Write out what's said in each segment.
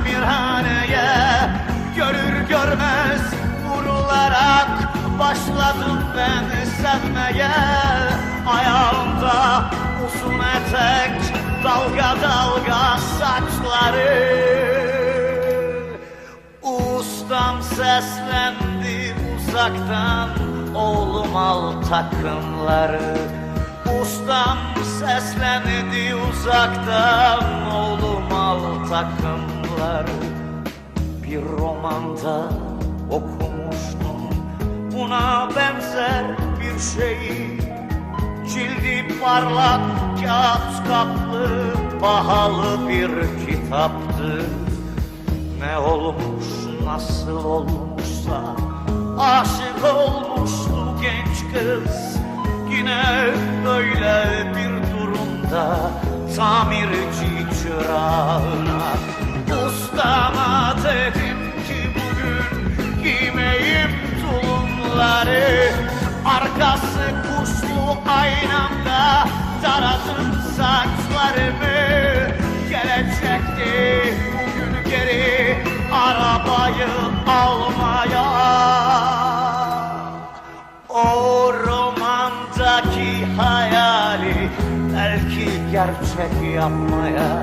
tamirhaneye Görür görmez vurularak Başladım ben sevmeye. Ayağımda uzun etek Dalga dalga saçları. Ustam seslendi uzaktan Oğlum al takımları. Ustam seslendi uzaktan Oğlum al takımları Bir romanda okumuştum. Buna benzer bir şeyi Cildi parlak kağıt kaplı Pahalı bir kitaptı. Ne olmuş nasıl olmuşsa Aşık olmuştu genç kız. Yine böyle bir durumda Tamirci çırağına Arkası kuşlu aynamda Taradım saçlarımı. Gelecekti bugün geri Arabayı almaya. O romandaki hayali Belki gerçek yapmaya.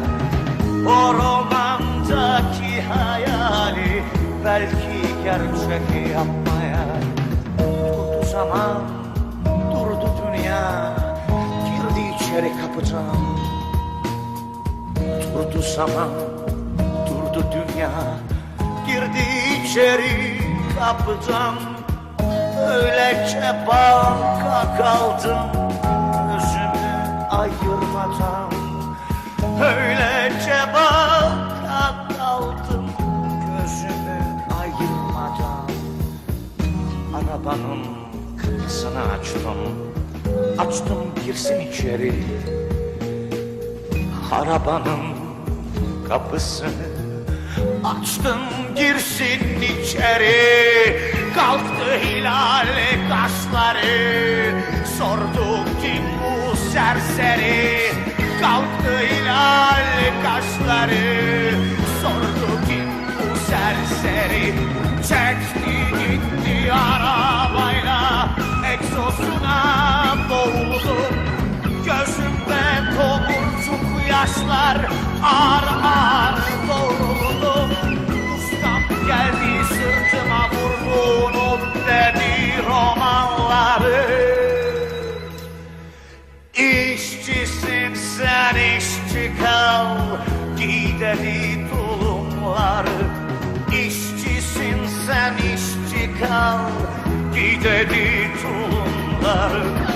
O romandaki hayali Belki gerçek yapmaya. Durdu zaman, İçeri kapıdan. Durdu zaman, durdu dünya. Girdi içeri kapıdan. Öylece baka kaldım Gözümü ayırmadan. Öylece baka kaldım Gözümü ayırmadan. Arabanın kapısını açtım Açtım girsin içeri. Arabanın kapısını açtım girsin içeri. Kalktı hilal kaşları. Sordu kim bu serseri? Kalktı hilal kaşları. Sordu kim bu serseri? Çekti gitti arabayla yaşlar Ağır ağır doğruldu Ustam geldi sırtıma vurdu Unut dedi romanları. İşçisin sen işçi kal Giy dedi tulumları. İşçisin sen işçi kal Giy dedi tulumları